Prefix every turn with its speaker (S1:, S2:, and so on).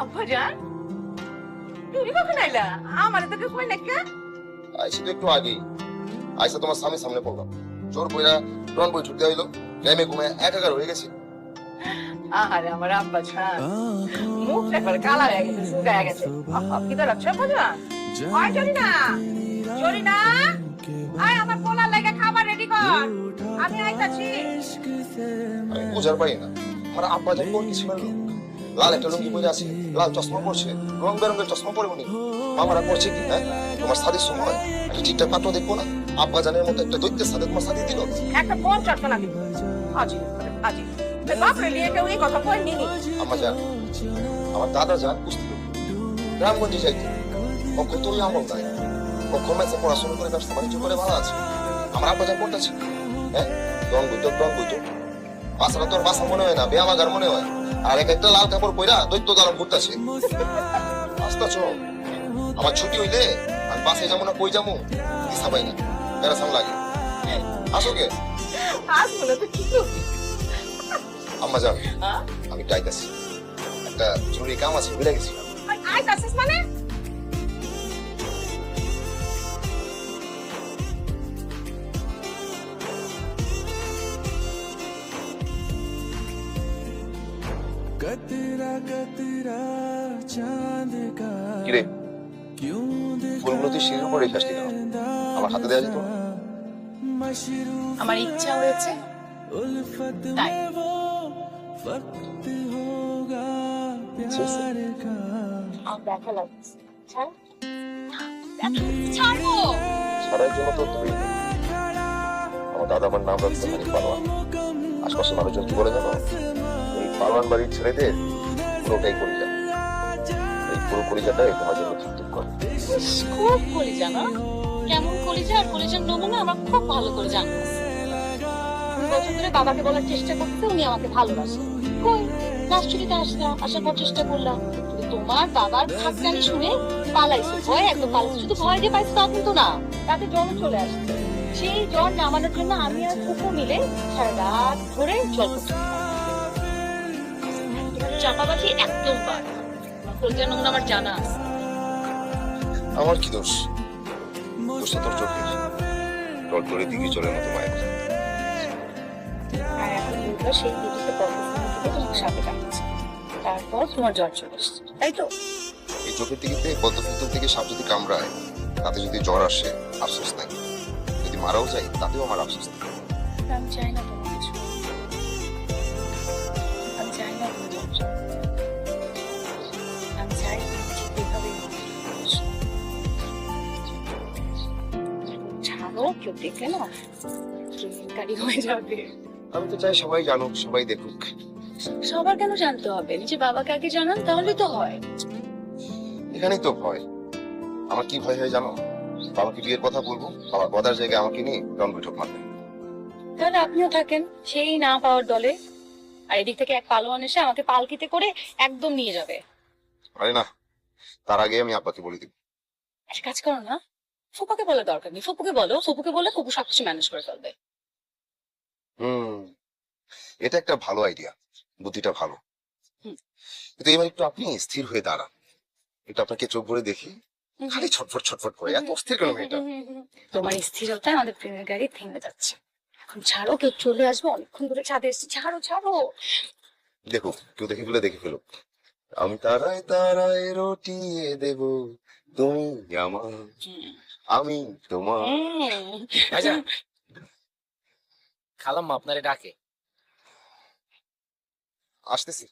S1: আব্বাজান তুমি কখন আইলা? আমার তো কই না কে?
S2: তো একটু আগেই। আইসা তোমার সামনে সামনে পড়লাম। জোর বইরা ডন বই ছুটতে হইল গেমে ঘুমায় একাকার হয়ে গেছি।
S1: আহারে আমার আব্বাজান মুখটা একবারে কালা হয়ে গেছে শুকায় গেছে। কি তো রাখছো আব্বাজান ওই চলি না চলি না আয় আমার পোলার লাগে খাবার রেডি কর। আমি আইতাছি।
S2: আমি বোঝার পারি না। আমার আব্বা যখন কোন করল? লাল একটা লুঙ্গি পরে আছে লাল চশমা পরছে রং বেরঙের চশমা পরে উনি মামারা করছে কি হ্যাঁ? তোমার সাদের সময় একটা ঠিকঠাক পাত্র দেখব না? আব্বা জানের মতো একটা দৈত্যের সাথে তোমার সাথে দিল?
S1: একটা ফোন চাটতো দিব আজি আজি। বাপরে নিয়ে কেউ এই কথা কই নি
S2: আম্মা জান আমার দাদা যান কুস্তি লোক। গ্রামগঞ্জে যাইতে তুই আমল নাই। কখন মেসে পড়াশোনা করে ব্যবসা বাণিজ্য করে ভালো আছে? আমার আব্বা করতেছে। হ্যাঁ? ডন বইতো ডন বইতো বাসাটা তোর বাসা মনে হয় না বেয়ামাগার মনে হয়। আর এক একটা লাল কাপড় পইরা দৈত্য দারম ঘুরতেছে। আস্তা চো আমার ছুটি হইলে আমি বাসে যাব না কই যাব? দিশা পাই না। প্যারাসাম লাগে আসো কে আম্মা যান
S1: হ্যাঁ?
S2: আমি ডাইতাছি একটা জরুরি কাম আছে ভুলে গেছি।
S1: আই আইতাছিস
S2: কিরে? ফুলগুলো তুই সিঁড়ির উপর রেখে কেন? আমার হাতে দেওয়া যেত
S3: আমার ইচ্ছা হয়েছে। আমার
S2: দাদা আমার নাম রাখতে পারি পারো আশপাশের মানুষজন কি বলে জানো? পালোয়ান বাড়ির ছেলেদের পুরোটাই যা। এই পুরো কলিজাটাই তোমার জন্য থুকথুক করে
S3: খুব কলিজা না? কেমন কলিজা আর কলিজার নমুনা আমার খুব ভালো করে জানা বাবাকে বলার চেষ্টা করতে উনি আমাকে ভালোবাসেন কই? রাষ্ট্রীয়তে আসলাম চেষ্টা করলাম। তোমার বাবার থাকতানি শুনে পালাইছো। ভয় একদম পালাইছো। শুধু ভয় যে পাইছো না, তাতে জ্বর চলে আসছে। সেই জ্বর নামানোর জন্য আমি আর কুকু মিলে সারা রাত ধরে জল করতে চাপাবাজি একদম কলিজার নমুনা আমার জানা আছে।
S2: আমার কি দোষ? দোষটা তোর চোখে তোর তোরে দিকে চলে মতো মায়ের
S3: আর এখন দুর্গা সেই দিদিকে পর্বত থেকে তোমার সাথে তারপর তোমার জ্বর চলে এসছে তাই তো?
S2: এই চোখের দিকে থেকে সাপ যদি কামড়ায় তাতে যদি জ্বর আসে আফসোস নাই। যদি মারাও যায় তাতেও আমার আফসোস নেই।
S3: আমি চাই না দেখলে না? হয়ে যাবে।
S2: আমি তো চাই সবাই জানুক সবাই দেখুক।
S3: সবার কেন জানতে হবে? নিজে বাবাকে আগে জানান তাহলে তো হয়।
S2: এখানেই তো ভয়। আমার কি ভয় হয় জানো? বাবাকে বিয়ের কথা বলব বাবার গদার জায়গায় আমাকে নিয়ে রং বৈঠক মারবে।
S3: তাহলে আপনিও থাকেন সেই না পাওয়ার দলে আর এদিক থেকে এক পালোয়ান এসে আমাকে পালকিতে করে একদম নিয়ে যাবে।
S2: আরে না তার আগে আমি আব্বাকে বলে দিব।
S3: একটা কাজ করো না ফুপুকে বলে দরকার নেই। ফুপুকে বলো ফুপুকে বলে ফুপু সবকিছু ম্যানেজ করে ফেলবে।
S2: হুম এটা একটা ভালো আইডিয়া বুদ্ধিটা ভালো। কিন্তু এবার একটু আপনি স্থির হয়ে দাঁড়ান। একটু আপনাকে চোখ ভরে দেখি। খালি ছটফট ছটফট করে এত অস্থির কেন মেয়েটা?
S3: তোমার স্থিরতায় আমাদের প্রেমের গাড়ি থেমে যাচ্ছে। এখন ছাড়ো কেউ চলে আসবে অনেকক্ষণ ধরে ছাদে এসেছে। ছাড়ো ছাড়ো।
S2: দেখো কেউ দেখে ফেলে দেখে ফেলো আমি তারায় তারায় রটিয়ে দেব। তুমি আমার আমি তোমার।
S4: আচ্ছা। খালাম্মা আপনারে ডাকে।
S2: আসতেছি।